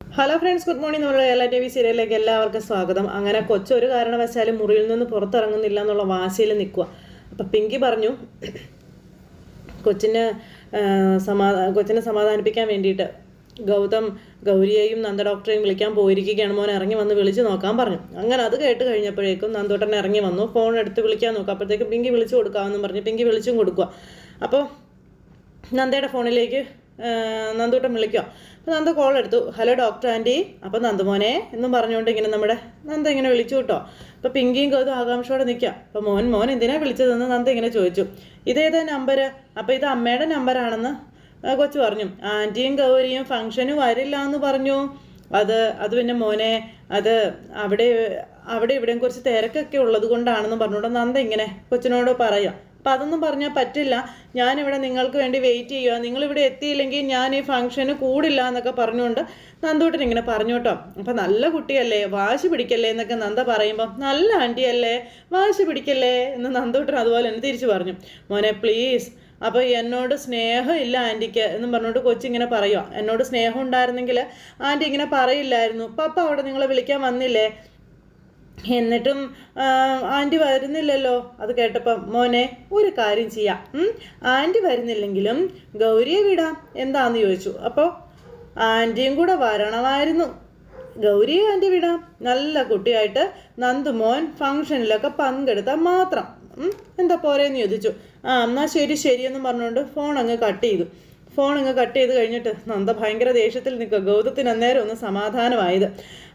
Hello friends good morning നമ്മുടെ Kerala T V സീരിയലിലേക്ക് എല്ലാവർക്കും സ്വാഗതം. അങ്ങനെ കൊച്ചൊരു കാരണവശാലും മുറിയിൽ നിന്ന് പുറത്തിറങ്ങുന്നില്ല എന്നുള്ള വാശിയിൽ നിൽക്കുക. അപ്പം പിങ്കി പറഞ്ഞു കൊച്ചിനെ സമാ കൊച്ചിനെ സമാധാനിപ്പിക്കാൻ വേണ്ടിയിട്ട് ഗൗതം ഗൗരിയെയും നന്ദ ഡോക്ടറെയും വിളിക്കാൻ പോയിരിക്കുകയാണ്. മോൻ ഇറങ്ങി വന്ന് വിളിച്ച് നോക്കാൻ പറഞ്ഞു. അങ്ങനെ അത് കേട്ട് കഴിഞ്ഞപ്പോഴേക്കും നന്ദോട്ടൻ ഇറങ്ങി വന്നു. ഫോൺ എടുത്ത് വിളിക്കാൻ നോക്കുക. അപ്പോഴത്തേക്കും പിങ്കി വിളിച്ചു കൊടുക്കാമെന്നും പറഞ്ഞു. പിങ്കി വിളിച്ചും കൊടുക്കുക. അപ്പോൾ നന്ദയുടെ ഫോണിലേക്ക് നന്ദൂട്ടം വിളിക്കുക അപ്പോൾ നന്ദ കോൾ എടുത്തു. ഹലോ ഡോക്ടർ ആന്റി അപ്പോൾ നന്ദമോനെ എന്നും പറഞ്ഞുകൊണ്ട് ഇങ്ങനെ നമ്മുടെ നന്ദ ഇങ്ങനെ വിളിച്ചു കേട്ടോ. അപ്പോൾ പിങ്കിയും കൗതും ആകാംക്ഷയോടെ നിൽക്കുക. അപ്പോൾ മോൻ മോൻ എന്തിനാണ് വിളിച്ചതെന്ന് നന്ദ ഇങ്ങനെ ചോദിച്ചു. ഇതേതാ നമ്പർ അപ്പോൾ ഇത് അമ്മയുടെ നമ്പറാണെന്ന് കൊച്ചു പറഞ്ഞു. ആന്റിയും ഗൗരിയും ഫംഗ്ഷന് വരില്ല എന്ന് പറഞ്ഞു. അത് അത് പിന്നെ മോനെ അത് അവിടെ അവിടെ ഇവിടെയും കുറച്ച് തിരക്കൊക്കെ ഉള്ളത് കൊണ്ടാണെന്ന് പറഞ്ഞുകൊണ്ട് നന്ദ ഇങ്ങനെ കൊച്ചിനോട് പറയാം അപ്പം അതൊന്നും പറഞ്ഞാൽ പറ്റില്ല. ഞാനിവിടെ നിങ്ങൾക്ക് വേണ്ടി വെയിറ്റ് ചെയ്യുക നിങ്ങളിവിടെ എത്തിയില്ലെങ്കിൽ ഞാൻ ഈ ഫംഗ്ഷന് കൂടില്ല എന്നൊക്കെ പറഞ്ഞുകൊണ്ട് നന്ദൂട്ടൻ ഇങ്ങനെ പറഞ്ഞു കേട്ടോ. അപ്പം നല്ല കുട്ടിയല്ലേ വാശി പിടിക്കല്ലേ എന്നൊക്കെ നന്ദ പറയുമ്പോൾ നല്ല ആന്റിയല്ലേ വാശി പിടിക്കല്ലേ എന്ന് നന്ദൂട്ടൻ അതുപോലെ തന്നെ തിരിച്ചു പറഞ്ഞു. മോനെ പ്ലീസ് അപ്പോൾ എന്നോട് സ്നേഹമില്ല ആന്റിക്ക് എന്നും പറഞ്ഞുകൊണ്ട് കൊച്ചിങ്ങനെ പറയുക എന്നോട് സ്നേഹം ഉണ്ടായിരുന്നെങ്കിൽ ആന്റി ഇങ്ങനെ പറയില്ലായിരുന്നു. പപ്പ അവിടെ നിങ്ങളെ വിളിക്കാൻ വന്നില്ലേ? എന്നിട്ടും ആന്റി വരുന്നില്ലല്ലോ. അത് കേട്ടപ്പം മോനെ ഒരു കാര്യം ചെയ്യാം? ആന്റി വരുന്നില്ലെങ്കിലും ഗൗരിയെ വിടാം. എന്താന്ന് ചോദിച്ചു. അപ്പോൾ ആന്റിയും കൂടെ വരണമായിരുന്നു. ഗൗരിയെ ആന്റി വിടാം. നല്ല കുട്ടിയായിട്ട് നന്ദുമോൻ ഫംഗ്ഷനിലൊക്കെ പങ്കെടുത്താൽ മാത്രം? എന്താ പോരേന്ന് ചോദിച്ചു. ആ എന്നാൽ ശരി ശരിയെന്നും പറഞ്ഞുകൊണ്ട് ഫോൺ അങ്ങ് കട്ട് ചെയ്തു. ഫോൺ അങ്ങ് കട്ട് ചെയ്ത് കഴിഞ്ഞിട്ട് നന്ദ ഭയങ്കര ദേഷ്യത്തിൽ നിൽക്കുക. ഗൗതത്തിന് അന്നേരം ഒന്ന് സമാധാനമായത്.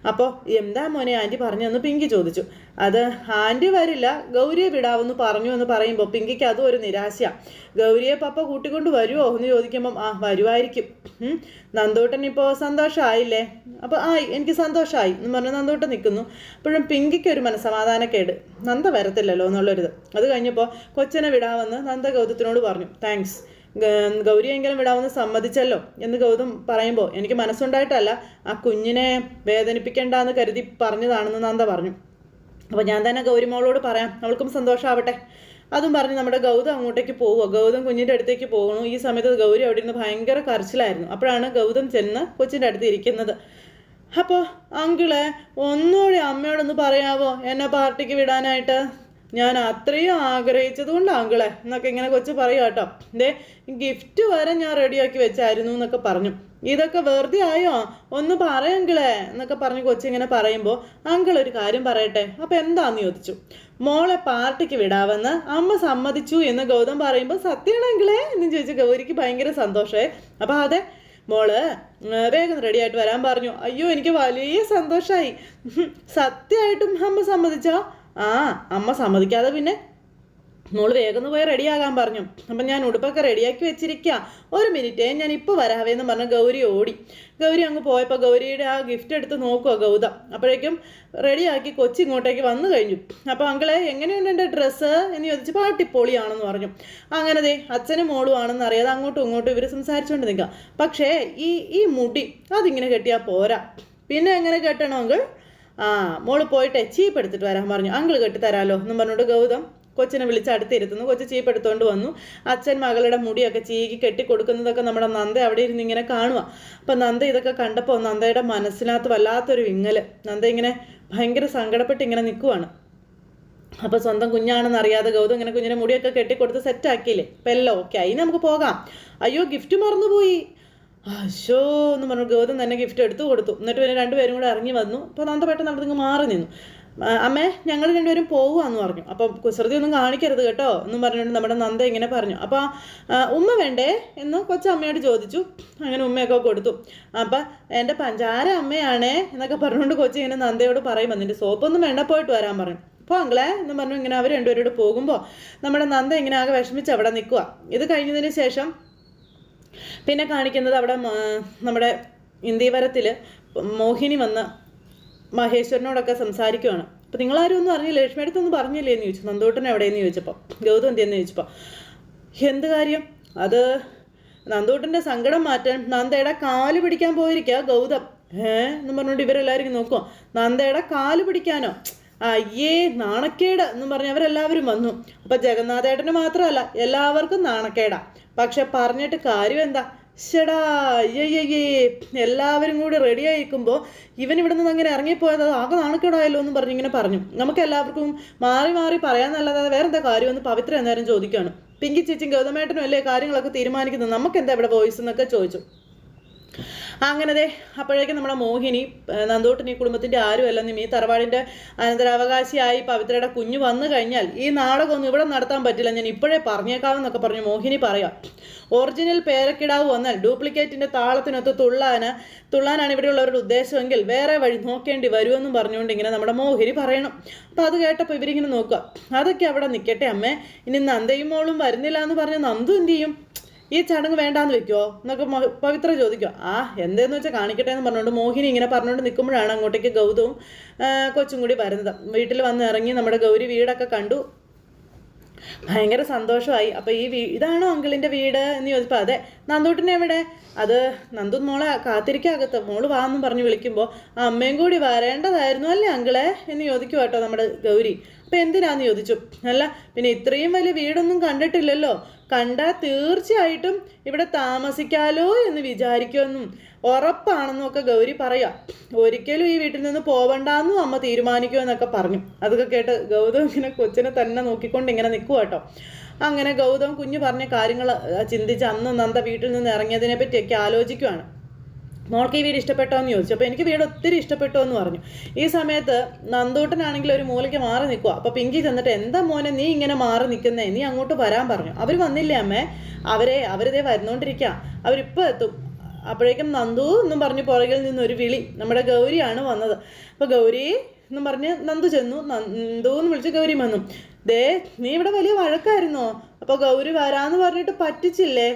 അപ്പോൾ എന്താ മോനെ ആന്റി പറഞ്ഞെന്ന് പിങ്കി ചോദിച്ചു. അത് ആന്റി വരില്ല ഗൗരിയെ വിടാവെന്ന് പറഞ്ഞു എന്ന് പറയുമ്പോൾ പിങ്കിക്ക് അതും ഒരു നിരാശ ഗൗരിയെ പപ്പ കൂട്ടിക്കൊണ്ട് വരുമോ എന്ന് ചോദിക്കുമ്പം ആ വരുമായിരിക്കും. നന്ദൂട്ടൻ ഇപ്പോൾ സന്തോഷമായില്ലേ അപ്പോൾ ആയി എനിക്ക് സന്തോഷമായി എന്ന് പറഞ്ഞ് നന്ദൂട്ടൻ നിൽക്കുന്നു. അപ്പോഴും പിങ്കിക്ക് ഒരു മനസ്സമാധാനക്കേട്. നന്ദ വരത്തില്ലല്ലോ എന്നുള്ളൊരിത്. അത് കഴിഞ്ഞപ്പോൾ കൊച്ചനെ വിടാമെന്ന് നന്ദ ഗൗതത്തിനോട് പറഞ്ഞു. താങ്ക്സ്. ഗൗരിയെങ്കിലും വിടാമെന്ന് സമ്മതിച്ചല്ലോ എന്ന് ഗൗതം പറയുമ്പോൾ എനിക്ക് മനസ്സുണ്ടായിട്ടല്ല ആ കുഞ്ഞിനെ വേദനിപ്പിക്കേണ്ട എന്ന് കരുതി പറഞ്ഞതാണെന്ന് നന്ദ പറഞ്ഞു. അപ്പോൾ ഞാൻ തന്നെ ഗൗരിമോളോട് പറയാം അവൾക്കും സന്തോഷമാവട്ടെ അതും പറഞ്ഞ് നമ്മുടെ ഗൗതം അങ്ങോട്ടേക്ക് പോവുക ഗൗതം കുഞ്ഞിന്റെ അടുത്തേക്ക് പോകണു ഈ സമയത്ത് ഗൗരി അവിടെ നിന്ന് ഭയങ്കര കരച്ചിലായിരുന്നു. അപ്പോഴാണ് ഗൗതം ചെന്ന് കൊച്ചിന്റെ അടുത്ത് ഇരിക്കുന്നത്. അപ്പോൾ അങ്കിളെ ഒന്നുകൂടി അമ്മയോടൊന്ന് പറയാവോ? എന്നെ പാർട്ടിക്ക് വിടാനായിട്ട്? ഞാൻ അത്രയും ആഗ്രഹിച്ചത് കൊണ്ട് അങ്കിളെ എന്നൊക്കെ ഇങ്ങനെ കൊച്ചു പറയുക കേട്ടോ. ദേ ഗിഫ്റ്റ് വരെ ഞാൻ റെഡിയാക്കി വെച്ചായിരുന്നു എന്നൊക്കെ പറഞ്ഞു. ഇതൊക്കെ വെറുതെ ആയോ? ഒന്ന് പറയങ്കിളെ എന്നൊക്കെ പറഞ്ഞ് കൊച്ചിങ്ങനെ പറയുമ്പോൾ അങ്കിൾ ഒരു കാര്യം പറയട്ടെ. അപ്പം എന്താന്ന് ചോദിച്ചു. മോളെ പാർട്ടിക്ക് വിടാവെന്ന് അമ്മ സമ്മതിച്ചു എന്ന് ഗൗതം പറയുമ്പോൾ അങ്കിളെ? എന്ന് ചോദിച്ചു ഗൗരിക്ക് ഭയങ്കര സന്തോഷമേ അപ്പം അതെ മോൾ വേഗം റെഡി ആയിട്ട് വരാൻ പറഞ്ഞു. അയ്യോ എനിക്ക് വലിയ സന്തോഷമായി സത്യമായിട്ടും അമ്മ സമ്മതിച്ചോ? ആ അമ്മ സമ്മതിക്കാതെ പിന്നെ മോൾ വേഗം പോയി റെഡിയാകാൻ പറഞ്ഞു. അപ്പം ഞാൻ ഉടുപ്പൊക്കെ റെഡിയാക്കി വെച്ചിരിക്കുക ഒരു മിനിറ്റേ ഞാൻ ഇപ്പോൾ വരാവേ എന്ന് പറഞ്ഞ് ഗൗരി ഓടി. ഗൗരി അങ്ങ് പോയപ്പോൾ ഗൗരിയുടെ ആ ഗിഫ്റ്റ് എടുത്ത് നോക്കുക ഗൗതം. അപ്പോഴേക്കും റെഡിയാക്കി കൊച്ചി ഇങ്ങോട്ടേക്ക് വന്നു കഴിഞ്ഞു. അപ്പോൾ അങ്കളെ എങ്ങനെയുണ്ട് എന്റെ ഡ്രസ്സ് എന്ന് ചോദിച്ചപ്പോൾ അടിപൊളിയാണെന്ന് പറഞ്ഞു. അങ്ങനെ ദേ അച്ഛനും മോളും ആണെന്ന് അറിയാതെ അങ്ങോട്ടും ഇങ്ങോട്ടും ഇവർ സംസാരിച്ചുകൊണ്ട് നിൽക്കുക പക്ഷേ ഈ ഈ മുടി അതിങ്ങനെ കെട്ടിയാൽ പോരാ. പിന്നെ എങ്ങനെ കെട്ടണം അങ്കിൾ? ആ മോൾ പോയിട്ട് ചീപ്പ് എടുത്തിട്ട് വരാൻ പറഞ്ഞു. അങ്കിൾ കെട്ടിത്തരാലോ എന്നും പറഞ്ഞോണ്ട് ഗൗതം കൊച്ചിനെ വിളിച്ച് അടുത്തിരുത്തുന്നു. കൊച്ചു ചീപ്പ് എടുത്തുകൊണ്ട് വന്നു. അച്ഛൻ മകളുടെ മുടിയൊക്കെ ചീകി കെട്ടി കൊടുക്കുന്നതൊക്കെ നമ്മുടെ നന്ദ അവിടെ ഇരുന്ന് ഇങ്ങനെ കാണുക അപ്പം നന്ദ ഇതൊക്കെ കണ്ടപ്പോൾ നന്ദയുടെ മനസ്സിനകത്ത് വല്ലാത്തൊരു വിങ്ങൽ നന്ദ ഇങ്ങനെ ഭയങ്കര സങ്കടപ്പെട്ട് ഇങ്ങനെ നിൽക്കുവാണ് അപ്പോൾ സ്വന്തം കുഞ്ഞാണെന്ന് അറിയാതെ ഗൗതം ഇങ്ങനെ കുഞ്ഞിനെ മുടിയൊക്കെ കെട്ടിക്കൊടുത്ത് സെറ്റാക്കിയില്ലേ അപ്പം എല്ലാം ഓക്കെ ആയി. നമുക്ക് പോകാം. അയ്യോ ഗിഫ്റ്റ് മറന്നുപോയി. അശോ എന്ന് പറഞ്ഞു ഗൗതം തന്നെ ഗിഫ്റ്റ് എടുത്തു കൊടുത്തു. എന്നിട്ട് പിന്നെ രണ്ടുപേരും കൂടെ ഇറങ്ങി വന്നു. അപ്പോൾ നന്ദ പെട്ടെന്ന് അവിടെ നിന്ന് മാറി നിന്നു. അമ്മേ ഞങ്ങൾ രണ്ടുപേരും പോവുകയെന്ന് പറഞ്ഞു. അപ്പം കുസൃതി ഒന്നും കാണിക്കരുത് കേട്ടോ എന്നും പറഞ്ഞുകൊണ്ട് നമ്മുടെ നന്ദ ഇങ്ങനെ പറഞ്ഞു. അപ്പോൾ ഉമ്മ വേണ്ടേ എന്ന് കൊച്ചമ്മയോട് ചോദിച്ചു. അങ്ങനെ ഉമ്മയൊക്കെ കൊടുത്തു. അപ്പം എന്റെ പഞ്ചാര അമ്മയാണേ എന്നൊക്കെ പറഞ്ഞുകൊണ്ട് കൊച്ചു ഇങ്ങനെ നന്ദയോട് പറയുമ്പോൾ നിന്റെ സോപ്പൊന്നും വേണ്ട പോയിട്ട് വരാൻ പറഞ്ഞു അപ്പോൾ അങ്ങളെ എന്ന് പറഞ്ഞു ഇങ്ങനെ അവർ രണ്ടുപേരോട് പോകുമ്പോൾ നമ്മുടെ നന്ദ ഇങ്ങനെ ആകെ വിഷമിച്ച് അവിടെ നിൽക്കുക ഇത് കഴിഞ്ഞതിന് ശേഷം പിന്നെ കാണിക്കുന്നത് അവിടെ നമ്മുടെ ഇന്ത്യവരത്തിൽ മോഹിനി വന്ന് മഹേശ്വരനോടൊക്കെ സംസാരിക്കുവാണ്. അപ്പം നിങ്ങളാരും ഒന്നും അറിഞ്ഞില്ല? ലക്ഷ്മി അടുത്തൊന്നും പറഞ്ഞില്ലേ എന്ന് ചോദിച്ചു. നന്ദോട്ടൻ എവിടെയെന്ന് ചോദിച്ചപ്പോൾ ഗൗതം എന്തിയെന്ന് ചോദിച്ചപ്പോൾ എന്ത് കാര്യം? അത് നന്ദൂട്ടന്റെ സങ്കടം മാറ്റാൻ നന്ദയുടെ കാൽ പിടിക്കാൻ പോയിരിക്കുക ഗൗതം. ഏ? എന്ന് പറഞ്ഞുകൊണ്ട് ഇവരെല്ലാവരും നോക്കുക നന്ദയുടെ കാൽ പിടിക്കാനോ? അയ്യേ നാണക്കേട് എന്ന് പറഞ്ഞ് അവരെല്ലാവരും വന്നു. അപ്പം ജഗന്നാഥേട്ടന് മാത്രമല്ല എല്ലാവർക്കും നാണക്കേടാ. പക്ഷെ പറഞ്ഞിട്ട് കാര്യം എന്താ ഷെടാ എല്ലാവരും കൂടി റെഡി ആയിരിക്കുമ്പോൾ ഇവൻ ഇവിടെ നിന്ന് അങ്ങനെ ഇറങ്ങിപ്പോയത് അത് ആകെ നാണക്കേടായല്ലോ എന്ന് പറഞ്ഞ് ഇങ്ങനെ പറഞ്ഞു. നമുക്ക് എല്ലാവർക്കും മാറി മാറി പറയാന്നല്ലാതെ വേറെ എന്താ കാര്യം എന്ന് പവിത്ര എന്നേരം ചോദിക്കുകയാണ്. പിങ്കി ചേച്ചിയും ഗൗതമേട്ടനും അല്ലേ കാര്യങ്ങളൊക്കെ തീരുമാനിക്കുന്നത്? നമുക്ക് എന്താ ഇവിടെ വോയിസ് എന്നൊക്കെ ചോദിച്ചു. അങ്ങനെ ദേ അപ്പോഴേക്കും നമ്മുടെ മോഹിനി നന്ദോട്ടിനി നന്ദോട്ടിന് ഈ കുടുംബത്തിന്റെ ആരുമല്ല നിമി തറവാടിന്റെ അനന്തരാവകാശിയായി പവിത്രയുടെ കുഞ്ഞു വന്നു കഴിഞ്ഞാൽ ഈ നാടകമൊന്നും ഇവിടെ നടത്താൻ പറ്റില്ല. ഞാൻ ഇപ്പോഴേ പറഞ്ഞേക്കാമെന്നൊക്കെ പറഞ്ഞു മോഹിനി പറയാം. ഒറിജിനൽ പേരക്കിടാവ് വന്നാൽ ഡ്യൂപ്ലിക്കേറ്റിന്റെ താളത്തിനൊത്ത് തുള്ളാന് തുള്ളാനാണ് ഇവിടെയുള്ളവരുടെ ഉദ്ദേശമെങ്കിൽ വേറെ വഴി നോക്കേണ്ടി വരുമെന്നും പറഞ്ഞുകൊണ്ട് ഇങ്ങനെ നമ്മുടെ മോഹിനി പറയണം. അപ്പൊ അത് കേട്ടപ്പോൾ ഇവരിങ്ങനെ നോക്കുക. അതൊക്കെ അവിടെ നിൽക്കട്ടെ അമ്മേ. ഇനി നന്ദയും മോളും വരുന്നില്ല എന്ന് പറഞ്ഞ് നന്ദു എന്ത് ചെയ്യും? ഈ ചടങ്ങ് വേണ്ടാന്ന് വെക്കുവോ? എന്നൊക്കെ പവിത്ര ചോദിക്കുക ആ എന്തേന്ന് വെച്ചാൽ കാണിക്കട്ടെ എന്ന് പറഞ്ഞുകൊണ്ട് മോഹിനി ഇങ്ങനെ പറഞ്ഞുകൊണ്ട് നിൽക്കുമ്പോഴാണ് അങ്ങോട്ടേക്ക് ഗൗതവും കൊച്ചും കൂടി വരുന്നത്. വീട്ടിൽ വന്ന് ഇറങ്ങി നമ്മുടെ ഗൗരി വീടൊക്കെ കണ്ടു. ഭയങ്കര സന്തോഷമായി. അപ്പൊ ഈ വീ ഇതാണോ അങ്കിളിന്റെ വീട് എന്ന് ചോദിച്ചപ്പോൾ അതെ. നന്ദൂട്ടിനെ എവിടെ? അത് നന്ദു മോളെ കാത്തിരിക്കാകത്ത് മോൾ വാ എന്നും പറഞ്ഞ് ആ അമ്മയും കൂടി വരേണ്ടതായിരുന്നു അല്ലേ അങ്കിളെ? എന്ന് ചോദിക്കും കേട്ടോ നമ്മുടെ ഗൗരി. അപ്പൊ എന്തിനാന്ന് ചോദിച്ചു? അല്ല പിന്നെ ഇത്രയും വലിയ വീടൊന്നും കണ്ടിട്ടില്ലല്ലോ. കണ്ടാൽ തീർച്ചയായിട്ടും ഇവിടെ താമസിക്കാലോ എന്ന് വിചാരിക്കുമെന്നും. ഉറപ്പാണെന്നും ഒക്കെ ഗൗരി പറയാ. ഒരിക്കലും ഈ വീട്ടിൽ നിന്ന് പോവണ്ടെന്നും അമ്മ തീരുമാനിക്കുമെന്നൊക്കെ പറഞ്ഞു. അതൊക്കെ കേട്ട് ഗൗതം ഇങ്ങനെ കൊച്ചിനെ തന്നെ നോക്കിക്കൊണ്ട് ഇങ്ങനെ നിൽക്കുക കേട്ടോ. അങ്ങനെ ഗൗതം കുഞ്ഞു പറഞ്ഞ കാര്യങ്ങൾ ചിന്തിച്ച് അന്ന് നന്ദ വീട്ടിൽ നിന്ന് ഇറങ്ങിയതിനെ പറ്റിയൊക്കെ ആലോചിക്കുവാണ്. മോൾക്ക് ഈ വീട് ഇഷ്ടപ്പെട്ടോ എന്ന് ചോദിച്ചു. അപ്പോൾ എനിക്ക് വീട് ഒത്തിരി ഇഷ്ടപ്പെട്ടു എന്ന് പറഞ്ഞു. ഈ സമയത്ത് നന്ദൂട്ടനാണെങ്കിൽ ഒരു മൂലയ്ക്ക് മാറി നിൽക്കുക അപ്പോൾ പിങ്കി ചെന്നിട്ട് എന്താ മോനെ നീ ഇങ്ങനെ മാറി നിൽക്കുന്നേ നീ അങ്ങോട്ട് വരാൻ പറഞ്ഞു. അവർ വന്നില്ലേ അമ്മേ? അവരെ അവരിതേ വരുന്നോണ്ടിരിക്കുക അവരിപ്പോൾ എത്തും. അപ്പോഴേക്കും നന്ദു എന്നും പറഞ്ഞ് പുറകിൽ നിന്നൊരു വിളി. നമ്മുടെ ഗൗരിയാണ് വന്നത്. അപ്പോൾ ഗൗരി എന്നും പറഞ്ഞ് നന്ദു ചെന്നു. നന്ദു എന്ന് വിളിച്ച് ഗൗരി വന്നു. ദേ നീ ഇവിടെ വലിയ വഴക്കായിരുന്നോ? അപ്പോൾ ഗൗരി വരാന്ന് പറഞ്ഞിട്ട് പറ്റിച്ചില്ലേ?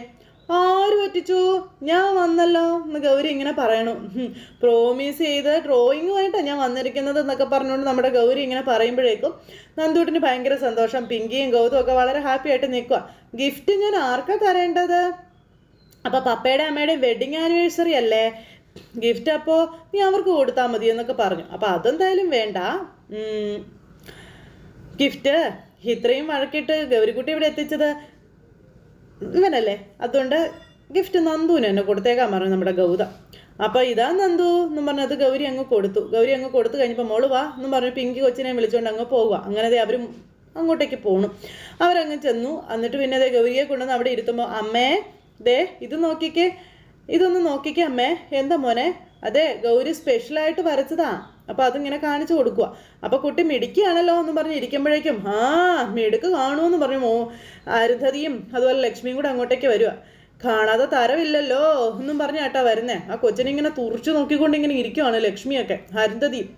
ആര് പറ്റിച്ചു? ഞാൻ വന്നല്ലോ എന്ന് ഗൗരി ഇങ്ങനെ പറയണു. പ്രോമിസ് ചെയ്ത് ഡ്രോയിങ്ങുമായിട്ടാണ് ഞാൻ വന്നിരിക്കുന്നത് എന്നൊക്കെ പറഞ്ഞുകൊണ്ട് നമ്മുടെ ഗൗരി ഇങ്ങനെ പറയുമ്പോഴേക്കും നന്ദൂട്ടിന് ഭയങ്കര സന്തോഷം. പിങ്കിയും ഗൗതവും ഒക്കെ വളരെ ഹാപ്പി ആയിട്ട് നിൽക്കുക ഗിഫ്റ്റ് ഞാൻ ആർക്കാ തരേണ്ടത്? അപ്പോൾ പപ്പയുടെ അമ്മയുടെ വെഡിങ് ആനിവേഴ്സറി അല്ലേ? ഗിഫ്റ്റ് അപ്പോൾ നീ അവർക്ക് കൊടുത്താൽ മതി എന്നൊക്കെ പറഞ്ഞു. അപ്പോൾ അതെന്തായാലും വേണ്ട. ഗിഫ്റ്റ് ഇത്രയും വഴക്കിട്ട് ഗൗരിക്കുട്ടി ഇവിടെ എത്തിച്ചത്? ഇവനല്ലേ. അതുകൊണ്ട് ഗിഫ്റ്റ് നന്ദുവിന് എന്നെ കൊടുത്തേക്കാൻ പറഞ്ഞു നമ്മുടെ ഗൗതം. അപ്പോൾ ഇതാ നന്ദു എന്നും പറഞ്ഞത് ഗൗരി അങ്ങ് കൊടുത്തു. ഗൗരി അങ്ങ് കൊടുത്തു കഴിഞ്ഞപ്പോൾ മോൾ വാ എന്നും പറഞ്ഞു പിങ്കി കൊച്ചിനെ വിളിച്ചുകൊണ്ട് അങ്ങ് പോവുക അങ്ങനെ ദേ അവരും അങ്ങോട്ടേക്ക് പോണു. അവരങ്ങ് ചെന്നു. എന്നിട്ട് പിന്നെ ദേ ഗൗരിയെ കൊണ്ടുവന്ന് അവിടെ ഇരുത്തുമ്പോൾ അമ്മേ ദേ ഇത് നോക്കിക്കേ. ഇതൊന്ന് നോക്കിക്കേ അമ്മേ. എന്താ മോനെ? അതെ ഗൗരി സ്പെഷ്യലായിട്ട് വരച്ചതാ. അപ്പൊ അതിങ്ങനെ കാണിച്ചു കൊടുക്കുക അപ്പൊ കുട്ടി മിടുക്കിയാണല്ലോ എന്ന് പറഞ്ഞ് ഇരിക്കുമ്പോഴേക്കും ആ മിടുക്ക് കാണുമെന്ന് പറഞ്ഞു മോ. അരുന്ധതിയും അതുപോലെ ലക്ഷ്മിയും കൂടെ അങ്ങോട്ടേക്ക് വരിക കാണാതെ തരവില്ലല്ലോ എന്നും പറഞ്ഞ കേട്ടാ വരുന്നേ. ആ കൊച്ചിനെ ഇങ്ങനെ തുറച്ചു നോക്കിക്കൊണ്ട് ഇങ്ങനെ ഇരിക്കുവാണ് ലക്ഷ്മിയൊക്കെ അരുന്ധതിയും.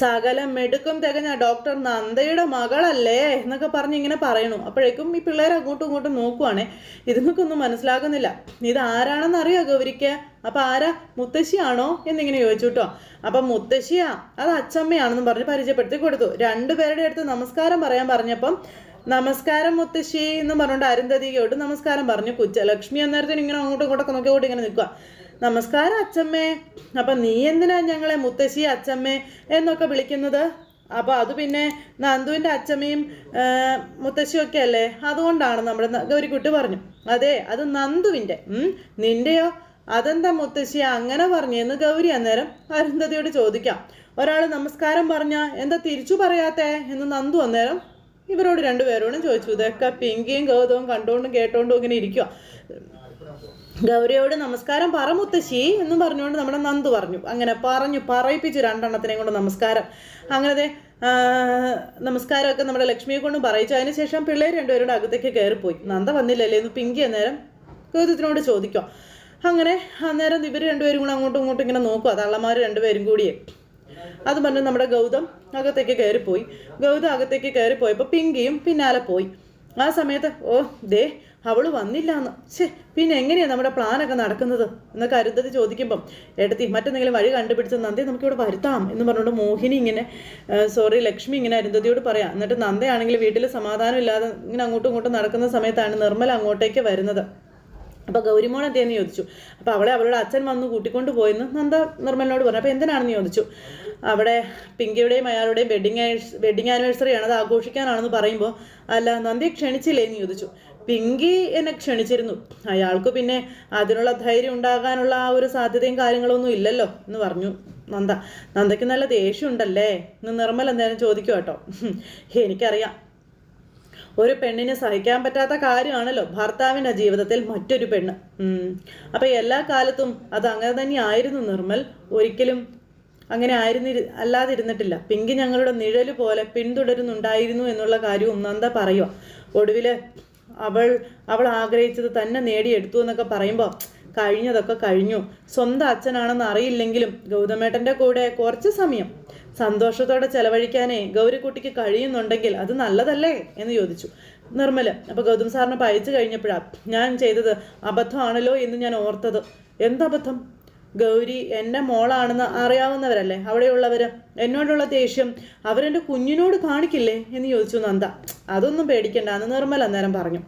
സകല മെടുക്കും തികഞ്ഞ ഡോക്ടർ നന്ദയുടെ മകളല്ലേ എന്നൊക്കെ പറഞ്ഞ് ഇങ്ങനെ പറയണു അപ്പോഴേക്കും ഈ പിള്ളേർ അങ്ങോട്ടും ഇങ്ങോട്ടും നോക്കുവാണേ. ഇതുങ്ങൾക്കൊന്നും മനസ്സിലാകുന്നില്ല. ഇത് ആരാണെന്ന് അറിയോ ഗൗരിക്ക്? അപ്പൊ ആരാ? മുത്തശ്ശിയാണോ? എന്നിങ്ങനെ ചോദിച്ചു കേട്ടോ അപ്പൊ മുത്തശ്ശിയാ. അത് അച്ചമ്മയാണെന്ന് പറഞ്ഞ് പരിചയപ്പെടുത്തി കൊടുത്തു. രണ്ടുപേരുടെ അടുത്ത് നമസ്കാരം പറയാൻ പറഞ്ഞപ്പം നമസ്കാരം മുത്തശ്ശി എന്ന് പറഞ്ഞുകൊണ്ട് അരുന്ധതിയോട് നമസ്കാരം പറഞ്ഞു. കുച്ച ലക്ഷ്മി അന്നേരത്തിന് ഇങ്ങനെ അങ്ങോട്ടും ഇങ്ങോട്ടൊക്കെ നോക്കിയോട്ട് ഇങ്ങനെ നിൽക്കുക നമസ്കാരം അച്ചമ്മേ അപ്പൊ നീ എന്തിനാ ഞങ്ങളെ മുത്തശ്ശി അച്ചമ്മേ എന്നൊക്കെ വിളിക്കുന്നത്? അപ്പൊ അത് പിന്നെ നന്ദുവിന്റെ അച്ചമ്മയും മുത്തശ്ശിയൊക്കെ അല്ലേ? അതുകൊണ്ടാണ് നമ്മുടെ ഗൗരിക്കുട്ടി പറഞ്ഞു. അതെ അത് നന്ദുവിന്റെ. ഉം നിന്റെയോ? അതെന്താ മുത്തശ്ശി അങ്ങനെ പറഞ്ഞു എന്ന് ഗൗരി അന്നേരം അരുന്ധതിയോട് ചോദിക്കാം. ഒരാൾ നമസ്കാരം പറഞ്ഞ എന്താ തിരിച്ചു പറയാത്തേ എന്ന് നന്ദു അന്നേരം ഇവരോട് രണ്ടുപേരോടും ചോദിച്ചു ഇതൊക്കെ പിങ്കിയും ഗൗതവും കണ്ടുകൊണ്ടും കേട്ടോണ്ടും ഇങ്ങനെ ഇരിക്കുക ഗൗരിയോട് നമസ്കാരം പറ മുത്തശ്ശി എന്നും പറഞ്ഞുകൊണ്ട് നമ്മുടെ നന്ദു പറഞ്ഞു. അങ്ങനെ പറഞ്ഞു പറയിപ്പിച്ചു രണ്ടെണ്ണത്തിനെയും കൊണ്ട് നമസ്കാരം. അങ്ങനത്തെ നമസ്കാരമൊക്കെ നമ്മുടെ ലക്ഷ്മിയെ കൊണ്ട് പറയിച്ചു. അതിനുശേഷം പിള്ളേർ രണ്ടുപേരോട് അകത്തേക്ക് കയറിപ്പോയി. നന്ദ വന്നില്ലല്ലേ എന്ന് പിങ്കി അന്നേരം? ഗൗതത്തിനോട് ചോദിക്കുക അങ്ങനെ അന്നേരം ഇവർ രണ്ടുപേരും കൂടെ അങ്ങോട്ടും ഇങ്ങോട്ടും ഇങ്ങനെ നോക്കുക തള്ളമാർ രണ്ടുപേരും കൂടിയേ. അത് പറഞ്ഞ് നമ്മുടെ ഗൗതം അകത്തേക്ക് കയറിപ്പോയി. ഗൗതം അകത്തേക്ക് കയറിപ്പോയപ്പോൾ പിങ്കിയും പിന്നാലെ പോയി. ആ സമയത്ത് ഓ ദേ അവൾ വന്നില്ല എന്ന് ശേ പിന്നെ എങ്ങനെയാണ് നമ്മുടെ പ്ലാനൊക്കെ നടക്കുന്നത്? എന്നൊക്കെ അരുന്ധതി ചോദിക്കുമ്പം എടുത്തി മറ്റെന്തെങ്കിലും വഴി കണ്ടുപിടിച്ച് നന്ദി നമുക്കിവിടെ വരുത്താം. എന്ന് പറഞ്ഞുകൊണ്ട് മോഹിനി ഇങ്ങനെ സോറി ലക്ഷ്മി ഇങ്ങനെ അരുന്ധതിയോട് പറയാം. എന്നിട്ട് നന്ദയാണെങ്കിൽ വീട്ടിൽ സമാധാനം ഇല്ലാതെ ഇങ്ങനെ അങ്ങോട്ടും ഇങ്ങോട്ടും നടക്കുന്ന സമയത്താണ് നിർമ്മല അങ്ങോട്ടേക്ക് വരുന്നത്. അപ്പോൾ ഗൗരിമോൾ എന്തേന്ന് ചോദിച്ചു. അപ്പോൾ അവളെ അവളുടെ അച്ഛൻ വന്ന് കൂട്ടിക്കൊണ്ട് പോയെന്ന് നന്ദ നിർമ്മലിനോട് പറഞ്ഞു. അപ്പോൾ എന്തിനാണെന്ന് ചോദിച്ചു? അവിടെ പിങ്കിയുടെയും അയാളുടെയും വെഡിങ് വെഡിങ് ആനിവേഴ്സറി ആണ് അത് ആഘോഷിക്കാനാണെന്ന് പറയുമ്പോൾ അല്ല നന്ദി ക്ഷണിച്ചില്ലേ എന്ന് ചോദിച്ചു. പിങ്കി എന്നെ ക്ഷണിച്ചിരുന്നു. അയാൾക്ക് പിന്നെ അതിനുള്ള ധൈര്യം ഉണ്ടാകാനുള്ള ആ ഒരു സാധ്യതയും കാര്യങ്ങളൊന്നും ഇല്ലല്ലോ എന്ന് പറഞ്ഞു നന്ദ. നന്ദയ്ക്ക് നല്ല ദേഷ്യമുണ്ടല്ലേ? എന്ന് നിർമ്മൽ എന്തായാലും ചോദിക്കും കേട്ടോ. എനിക്കറിയാം. ഒരു പെണ്ണിന് സഹിക്കാൻ പറ്റാത്ത കാര്യമാണല്ലോ ഭർത്താവിന്റെ ജീവിതത്തിൽ മറ്റൊരു പെണ്ണ്. അപ്പൊ എല്ലാ കാലത്തും അത് അങ്ങനെ തന്നെ ആയിരുന്നു നിർമ്മൽ. ഒരിക്കലും അങ്ങനെ ആയിരുന്നി അല്ലാതിരുന്നിട്ടില്ല. പിങ്കി ഞങ്ങളുടെ നിഴൽ പോലെ പിന്തുടരുന്നുണ്ടായിരുന്നു എന്നുള്ള കാര്യവും നന്ദ പറയുക. ഒടുവിൽ അവൾ അവൾ ആഗ്രഹിച്ചത് തന്നെ നേടിയെടുത്തു എന്നൊക്കെ പറയുമ്പോൾ കഴിഞ്ഞതൊക്കെ കഴിഞ്ഞു. സ്വന്തം അച്ഛനാണെന്ന് അറിയില്ലെങ്കിലും ഗൗതമേട്ടന്റെ കൂടെ കുറച്ച് സമയം സന്തോഷത്തോടെ ചെലവഴിക്കാനേ ഗൗരിക്കുട്ടിക്ക് കഴിയുന്നുണ്ടെങ്കിൽ അത് നല്ലതല്ലേ എന്ന് ചോദിച്ചു. നിർമ്മൽ അപ്പോൾ ഗൗതം സാറിന് പയച്ചു കഴിഞ്ഞപ്പോഴാണ് ഞാൻ ചെയ്തത് അബദ്ധമാണല്ലോ എന്ന് ഞാൻ ഓർത്തത്. എന്തബദ്ധം ഗൗരി എന്റെ മോളാണെന്ന് അറിയാവുന്നവരല്ലേ? അവിടെയുള്ളവർ എന്നോടുള്ള ദേഷ്യം അവരെന്റെ കുഞ്ഞിനോട് കാണിക്കില്ലേ എന്ന് ചോദിച്ചു നന്ദ. അതൊന്നും പേടിക്കണ്ട എന്ന് നിർമ്മല അന്നേരം പറഞ്ഞു.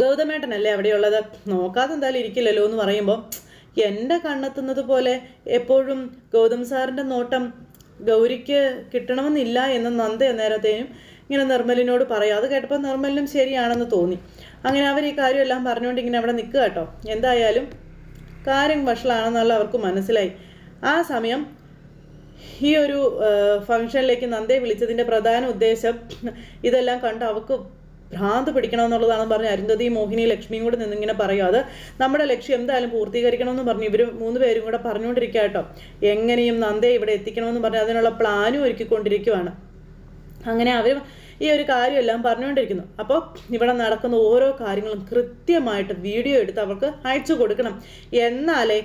ഗൗതമേട്ടനല്ലേ അവിടെയുള്ളത്? നോക്കാതെ എന്തായാലും ഇരിക്കില്ലല്ലോ എന്ന് പറയുമ്പോൾ എന്റെ കണ്ണെത്തുന്നത് പോലെ എപ്പോഴും ഗൗതം സാറിന്റെ നോട്ടം ഗൗരിക്ക് കിട്ടണമെന്നില്ല എന്ന് നന്ദ അന്നേരത്തേനും ഇങ്ങനെ നിർമ്മലിനോട് പറയും. അത് കേട്ടപ്പോൾ നിർമ്മലിനും ശരിയാണെന്ന് തോന്നി. അങ്ങനെ അവർ ഈ കാര്യമെല്ലാം പറഞ്ഞുകൊണ്ട് ഇങ്ങനെ അവിടെ നിൽക്കുക കേട്ടോ. എന്തായാലും കാര്യം വഷളാണെന്നുള്ള അവർക്ക് മനസ്സിലായി. ആ സമയം ഈ ഒരു ഫംഗ്ഷനിലേക്ക് നന്ദയെ വിളിച്ചതിന്റെ പ്രധാന ഉദ്ദേശം ഇതെല്ലാം കണ്ട് അവർക്ക് ഭ്രാന്ത് പിടിക്കണമെന്നുള്ളതാണെന്ന് പറഞ്ഞ് അരുന്ധതി മോഹിനി ലക്ഷ്മിയും കൂടെ നിന്നിങ്ങനെ പറയും. അത് നമ്മുടെ ലക്ഷ്യം എന്തായാലും പൂർത്തീകരിക്കണമെന്ന് പറഞ്ഞ്. ഇവർ മൂന്ന് പേരും കൂടെ പറഞ്ഞുകൊണ്ടിരിക്കുക കേട്ടോ. എങ്ങനെയും നന്ദയെ ഇവിടെ എത്തിക്കണമെന്ന് പറഞ്ഞ് അതിനുള്ള പ്ലാനും ഒരുക്കിക്കൊണ്ടിരിക്കുവാണ്. അങ്ങനെ അവർ ഈ ഒരു കാര്യമെല്ലാം പറഞ്ഞുകൊണ്ടിരിക്കുന്നു. അപ്പോൾ ഇവിടെ നടക്കുന്ന ഓരോ കാര്യങ്ങളും കൃത്യമായിട്ട് വീഡിയോ എടുത്ത് അവൾക്ക് അയച്ചു കൊടുക്കണം. എന്നാലേ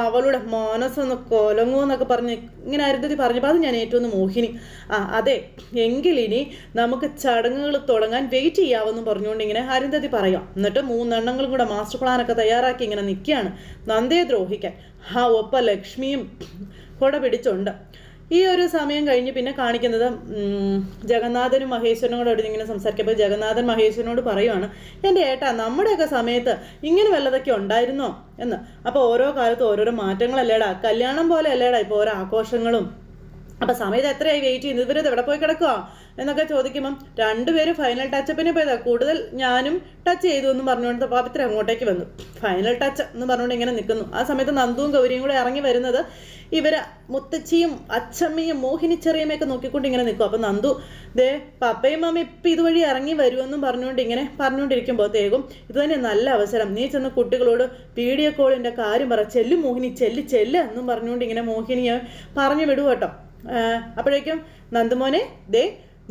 അവളുടെ മനസ്സൊന്ന് കൊലങ്ങൂ എന്നൊക്കെ പറഞ്ഞ് ഇങ്ങനെ അരുന്ധതി പറഞ്ഞപ്പോൾ അത് ഞാൻ ഏറ്റവും മോഹിനി. ആ അതെ എങ്കിലിനി നമുക്ക് ചടങ്ങുകൾ തുടങ്ങാൻ വെയിറ്റ് ചെയ്യാമെന്ന് പറഞ്ഞുകൊണ്ട് ഇങ്ങനെ അരുന്ധതി പറയാം. എന്നിട്ട് മൂന്നെണ്ണങ്ങളും കൂടെ മാസ്റ്റർ പ്ലാനൊക്കെ തയ്യാറാക്കി ഇങ്ങനെ നിൽക്കുകയാണ്. നന്ദയെ ദ്രോഹിക്കാൻ. ആ ഒപ്പ ലക്ഷ്മിയും കൂടെ പിടിച്ചുണ്ട് ഈ ഒരു സമയം കഴിഞ്ഞ് പിന്നെ കാണിക്കുന്നത് ജഗന്നാഥനും മഹേശ്വരനും കൂടെ ഇങ്ങനെ സംസാരിക്കുമ്പോൾ ജഗന്നാഥൻ മഹേശ്വരനോട് പറയുവാണ് എന്റെ ഏട്ടാ നമ്മുടെയൊക്കെ സമയത്ത് ഇങ്ങനെ വല്ലതൊക്കെ ഉണ്ടായിരുന്നോ? എന്ന്. അപ്പോൾ ഓരോ കാലത്തും ഓരോരോ മാറ്റങ്ങളല്ലേടാ? കല്യാണം പോലെ അല്ലേടാ ഇപ്പോൾ ഓരോ ആഘോഷങ്ങളും. അപ്പൊ സമയത്ത് എത്രയായി വെയിറ്റ് ചെയ്യുന്നത്? ഇവരത് എവിടെ പോയി കിടക്കുക എന്നൊക്കെ ചോദിക്കുമ്പം രണ്ടുപേരും ഫൈനൽ ടച്ചപ്പിന് പോയതാണ് കൂടുതൽ ഞാനും ടച്ച് ചെയ്തു എന്ന് പറഞ്ഞുകൊണ്ട് പാപിത്ര അങ്ങോട്ടേക്ക് വന്നു. ഫൈനൽ ടച്ച് എന്ന് പറഞ്ഞുകൊണ്ട് ഇങ്ങനെ നിൽക്കുന്നു. ആ സമയത്ത് നന്ദുവും ഗൗരിയും കൂടെ ഇറങ്ങി വരുന്നത് ഇവർ മുത്തച്ഛിയും അച്ഛമ്മയും മോഹിനിച്ചെറിയമ്മയൊക്കെ നോക്കിക്കൊണ്ട് ഇങ്ങനെ നിൽക്കും. അപ്പൊ നന്ദു ദേ പപ്പയും മമ്മ ഇപ്പം ഇതുവഴി ഇറങ്ങി വരുമെന്നും പറഞ്ഞുകൊണ്ട് ഇങ്ങനെ പറഞ്ഞുകൊണ്ടിരിക്കുമ്പോഴത്തേക്കും ഇത് തന്നെ നല്ല അവസരം. നീ ചെന്ന് കുട്ടികളോട് വീഡിയോ കോളിന്റെ കാര്യം പറ. ചെല്ലു മോഹിനി ചെല്ലു ചെല്ല് എന്നും പറഞ്ഞുകൊണ്ട് ഇങ്ങനെ മോഹിനിയെ പറഞ്ഞു വിടുവട്ടോ അപ്പോഴേക്കും നന്ദുമോനെ ദേ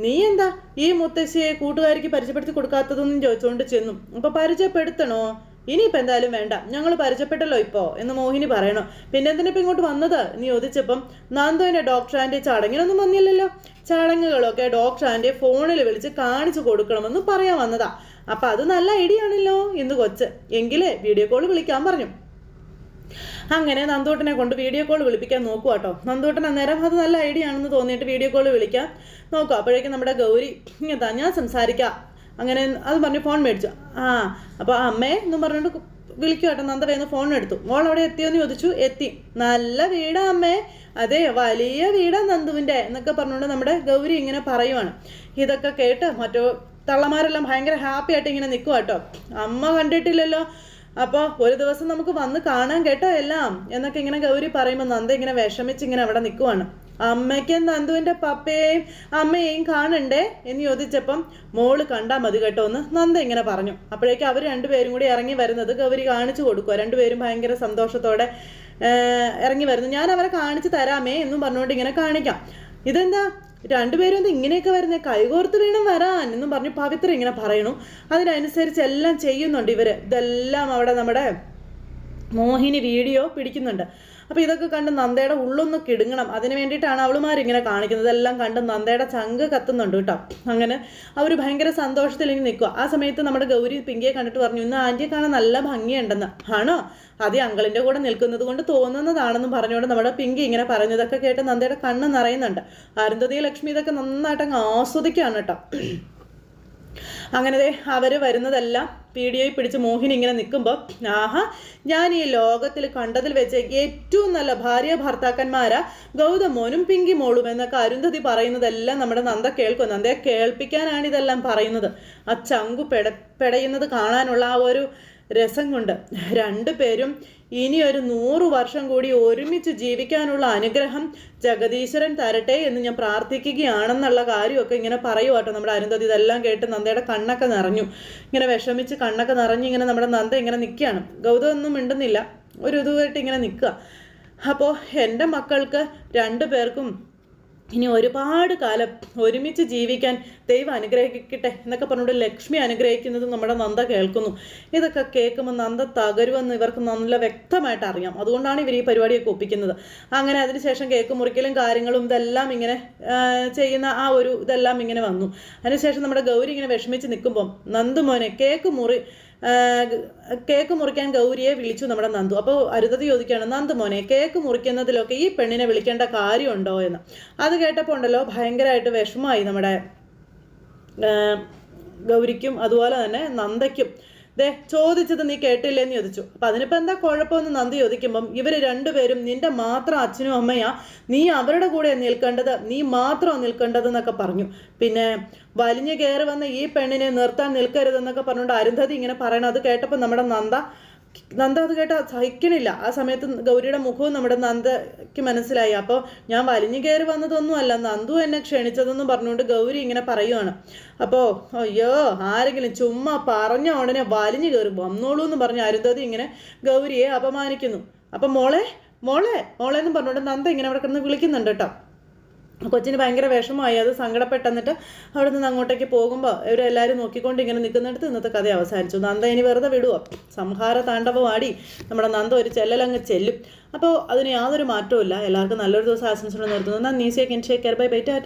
നീ എന്താ ഈ മുത്തശ്ശിയെ കൂട്ടുകാരിക്ക് പരിചയപ്പെടുത്തി കൊടുക്കാത്തതൊന്നും ചോദിച്ചുകൊണ്ട് ചെന്നു. അപ്പൊ പരിചയപ്പെടുത്തണോ? ഇനിയിപ്പോൾ എന്തായാലും വേണ്ട. ഞങ്ങൾ പരിചയപ്പെട്ടല്ലോ ഇപ്പോ എന്ന് മോഹിനി പറയണോ. പിന്നെ എന്തിനാ ഇപ്പം ഇങ്ങോട്ട് വന്നത്? നീ ചോദിച്ചപ്പം നന്ദുവിന്റെ ഡോക്ടർ ആന്റി ചടങ്ങിനൊന്നും വന്നില്ലല്ലോ. ചടങ്ങുകളൊക്കെ ഡോക്ടർ ഫോണിൽ വിളിച്ച് കാണിച്ചു കൊടുക്കണമെന്ന് പറയാൻ വന്നതാ. അപ്പം അത് നല്ല ഐഡിയ ആണല്ലോ ഇന്ന് കൊച്ച്. എങ്കിലേ വീഡിയോ കോൾ വിളിക്കാൻ പറഞ്ഞു. അങ്ങനെ നന്ദൂട്ടനെ കൊണ്ട് വീഡിയോ കോൾ വിളിപ്പിക്കാൻ നോക്കുക കേട്ടോ. നന്ദൂട്ടൻ അന്നേരം അത് നല്ല ഐഡിയ ആണെന്ന് തോന്നിയിട്ട് വീഡിയോ കോൾ വിളിക്കാം. നോക്കുക അപ്പോഴേക്കും നമ്മുടെ ഗൗരി ഇങ്ങത്താ ഞാൻ സംസാരിക്കാം. അങ്ങനെ അത് പറഞ്ഞു ഫോൺ മേടിച്ചു. ആ അപ്പോൾ അമ്മേ എന്നും പറഞ്ഞുകൊണ്ട് വിളിക്കുക കേട്ടോ. നന്ദ ഫോൺ എടുത്തു. മോൾ അവിടെ എത്തിയോന്ന് ചോദിച്ചു. എത്തി. നല്ല വീടാ അമ്മേ. അതെ വലിയ വീടാ നന്ദുവിന്റെ എന്നൊക്കെ പറഞ്ഞുകൊണ്ട് നമ്മുടെ ഗൗരി ഇങ്ങനെ പറയുവാണ്. ഇതൊക്കെ കേട്ട് മറ്റോ തള്ളമാരെല്ലാം ഭയങ്കര ഹാപ്പി ആയിട്ട് ഇങ്ങനെ നിൽക്കുക കേട്ടോ. അമ്മ കണ്ടിട്ടില്ലല്ലോ. അപ്പോൾ ഒരു ദിവസം നമുക്ക് വന്ന് കാണാൻ കേട്ടോ എല്ലാം. എന്നൊക്കെ ഇങ്ങനെ ഗൗരി പറയുമ്പോൾ നന്ദ ഇങ്ങനെ വിഷമിച്ച് ഇങ്ങനെ അവിടെ നിൽക്കുവാണ് അമ്മയ്ക്കും നന്ദുവിന്റെ പപ്പയെയും അമ്മയെയും കാണണ്ടേ എന്ന് ചോദിച്ചപ്പം മോൾ കണ്ടാൽ മതി കേട്ടോ എന്ന് നന്ദ ഇങ്ങനെ പറഞ്ഞു. അപ്പോഴേക്കും അവർ രണ്ടുപേരും കൂടി ഇറങ്ങി വരുന്നത് ഗൗരി കാണിച്ചു കൊടുക്കുക രണ്ടുപേരും ഭയങ്കര സന്തോഷത്തോടെ ഇറങ്ങി വരുന്നു. ഞാൻ അവരെ കാണിച്ചു തരാമേ എന്നും പറഞ്ഞുകൊണ്ട് ഇങ്ങനെ കാണിക്കാം. ഇതെന്താ? രണ്ടുപേരും എന്താ ഇങ്ങനെയൊക്കെ വരുന്നത് കൈകോർത്ത് വേണം വരാൻ എന്നും പറഞ്ഞു പവിത്ര ഇങ്ങനെ പറയണു. അതിനനുസരിച്ച് എല്ലാം ചെയ്യുന്നുണ്ട് ഇവർ. ഇതെല്ലാം അവിടെ നമ്മുടെ മോഹിനി വീഡിയോ പിടിക്കുന്നുണ്ട്. അപ്പോൾ ഇതൊക്കെ കണ്ട് നന്ദയുടെ ഉള്ളൊന്ന് കിടുങ്ങണം. അതിന് വേണ്ടിയിട്ടാണ് അവളുമാർ ഇങ്ങനെ കാണിക്കുന്നത്. എല്ലാം കണ്ട് നന്ദയുടെ ചങ്ക് കത്തുന്നുണ്ട് കേട്ടോ. അങ്ങനെ അവർ ഭയങ്കര സന്തോഷത്തിൽ ഇനി നിൽക്കുക ആ സമയത്ത് നമ്മുടെ ഗൗരി പിങ്കിയെ കണ്ടിട്ട് പറഞ്ഞു ഇന്ന് ആന്റിയെ കാണാൻ നല്ല ഭംഗിയുണ്ടെന്ന്. ആണോ? അത് അങ്കിളിന്റെ കൂടെ നിൽക്കുന്നത് കൊണ്ട് തോന്നുന്നതാണെന്നും പറഞ്ഞുകൊണ്ട് നമ്മുടെ പിങ്കി ഇങ്ങനെ പറഞ്ഞതൊക്കെ കേട്ട് നന്ദയുടെ കണ്ണ് നിറയുന്നുണ്ട്. അരുന്ധതി ലക്ഷ്മി ഇതൊക്കെ നന്നായിട്ട് അങ്ങ് ആസ്വദിക്കുകയാണ് കേട്ടോ. അങ്ങനെ അവർ വരുന്നതെല്ലാം പീഡിയോയിൽ പിടിച്ച് മോഹിനി ഇങ്ങനെ നിൽക്കുമ്പോൾ ആഹാ ഞാൻ ഈ ലോകത്തിൽ കണ്ടതിൽ വെച്ച് ഏറ്റവും നല്ല ഭാര്യ ഭർത്താക്കന്മാരാ ഗൗതമോനും പിങ്കി മോളും എന്നൊക്കെ അരുന്ധതി പറയുന്നതെല്ലാം നമ്മുടെ നന്ദ കേൾക്കും. നന്ദയെ കേൾപ്പിക്കാനാണ് ഇതെല്ലാം പറയുന്നത്. ആ ചങ്കു പെട പെടയുന്നത് കാണാനുള്ള ആ ഒരു രസം കൊണ്ട്. രണ്ടുപേരും ഇനി ഒരു നൂറ് വർഷം കൂടി ഒരുമിച്ച് ജീവിക്കാനുള്ള അനുഗ്രഹം ജഗദീശ്വരൻ തരട്ടെ എന്ന് ഞാൻ പ്രാർത്ഥിക്കുകയാണെന്നുള്ള കാര്യമൊക്കെ ഇങ്ങനെ പറയുക കേട്ടോ നമ്മുടെ അരുന്ധതി. ഇതെല്ലാം കേട്ട് നന്ദയുടെ കണ്ണൊക്കെ നിറഞ്ഞു. ഇങ്ങനെ വിഷമിച്ച് കണ്ണൊക്കെ നിറഞ്ഞ് ഇങ്ങനെ നമ്മുടെ നന്ദ ഇങ്ങനെ നിൽക്കുകയാണ്. ഗൗതം ഒന്നും മിണ്ടുന്നില്ല. ഒരു ഇതുമായിട്ട് ഇങ്ങനെ നിൽക്കുക. അപ്പോൾ എന്റെ മക്കൾക്ക് രണ്ടു പേർക്കും ഇനി ഒരുപാട് കാലം ഒരുമിച്ച് ജീവിക്കാൻ ദൈവം അനുഗ്രഹിക്കട്ടെ എന്നൊക്കെ പറഞ്ഞുകൊണ്ട് ലക്ഷ്മി അനുഗ്രഹിക്കുന്നത് നമ്മുടെ നന്ദ കേൾക്കുന്നു. ഇതൊക്കെ കേൾക്കുമ്പോൾ നന്ദ തകരുമെന്ന് ഇവർക്ക് നല്ല വ്യക്തമായിട്ട് അറിയാം. അതുകൊണ്ടാണ് ഇവർ ഈ പരിപാടിയൊക്കെ ഒപ്പിക്കുന്നത്. അങ്ങനെ അതിനുശേഷം കേക്ക് മുറിക്കലും കാര്യങ്ങളും ഇതെല്ലാം ഇങ്ങനെ ചെയ്യുന്ന ആ ഒരു ഇതെല്ലാം ഇങ്ങനെ വന്നു. അതിനുശേഷം നമ്മുടെ ഗൗരി ഇങ്ങനെ വിഷമിച്ച് നിൽക്കുമ്പം നന്ദുമോനെ കേക്ക് മുറി കേക്ക് മുറിക്കാൻ ഗൗരിയെ വിളിച്ചു നമ്മുടെ നന്ദു. അപ്പോൾ അരുതതി ചോദിക്കുകയാണ് നന്ദു മോനെ കേക്ക് മുറിക്കുന്നതിലൊക്കെ ഈ പെണ്ണിനെ വിളിക്കേണ്ട കാര്യമുണ്ടോ എന്ന്? അത് കേട്ടപ്പോൾ ഉണ്ടല്ലോ ഭയങ്കരമായിട്ട് വിഷമമായി നമ്മുടെ ഗൗരിക്കും അതുപോലെ തന്നെ നന്ദയ്ക്കും. ദേ ചോദിച്ചത് നീ കേട്ടില്ലേന്ന് ചോദിച്ചു. അപ്പം അതിനിപ്പോൾ എന്താ കുഴപ്പമെന്ന് നന്ദി ചോദിക്കുമ്പം ഇവർ രണ്ടുപേരും നിന്റെ മാത്രം അച്ഛനും അമ്മയാ. നീ അവരുടെ കൂടെ നിൽക്കേണ്ടത് നീ മാത്രം നിൽക്കേണ്ടതെന്നൊക്കെ പറഞ്ഞു. പിന്നെ വലിഞ്ഞു കയറി വന്ന ഈ പെണ്ണിനെ നിർത്താൻ നിൽക്കരുതെന്നൊക്കെ പറഞ്ഞുകൊണ്ട് അരുന്ധതി ഇങ്ങനെ പറയണം അത് കേട്ടപ്പോൾ നമ്മുടെ നന്ദ നന്ദ അത് കേട്ട സഹിക്കണില്ല. ആ സമയത്ത് ഗൗരിയുടെ മുഖവും നമ്മുടെ നന്ദയ്ക്ക് മനസ്സിലായി. അപ്പോൾ ഞാൻ വലിഞ്ഞു കയറി വന്നതൊന്നുമല്ല നന്ദു എന്നെ ക്ഷണിച്ചതെന്നും പറഞ്ഞുകൊണ്ട് ഗൗരി ഇങ്ങനെ പറയുവാണ്. അപ്പോൾ അയ്യോ ആരെങ്കിലും ചുമ്മാ പറഞ്ഞ ഉടനെ വലിഞ്ഞു കയറി വന്നോളൂ എന്ന് പറഞ്ഞ് അരുന്ധതി ഇങ്ങനെ ഗൗരിയെ അപമാനിക്കുന്നു. അപ്പം മോളെ മോളെ മോളെ എന്ന് പറഞ്ഞുകൊണ്ട് നന്ദ ഇങ്ങനെ അവിടെ കിടന്ന് വിളിക്കുന്നുണ്ട് കേട്ടോ. കൊച്ചിന് ഭയങ്കര വിഷമമായി. അത് സങ്കടപ്പെട്ടെന്നിട്ട് അവിടെ നിന്ന് അങ്ങോട്ടേക്ക് പോകുമ്പോൾ ഇവരെല്ലാവരും നോക്കിക്കൊണ്ട് ഇങ്ങനെ നിൽക്കുന്നിടത്ത് ഇന്നത്തെ കഥ അവസാനിച്ചു. നന്ദ ഇനി വെറുതെ വിടുവോ? സംഹാര താണ്ഡവമാടി. നമ്മുടെ നന്ദ ഒരു ചെല്ലലങ്ങ് ചെല്ലും. അപ്പോൾ അതിന് യാതൊരു മാറ്റവും ഇല്ല എല്ലാവർക്കും നല്ലൊരു ദിവസം ആശംസകൾ നിർത്തുന്നു. നന്ദി. സേ കെൻ ഷേ കെയർ ബൈ ബൈ ടാറ്റ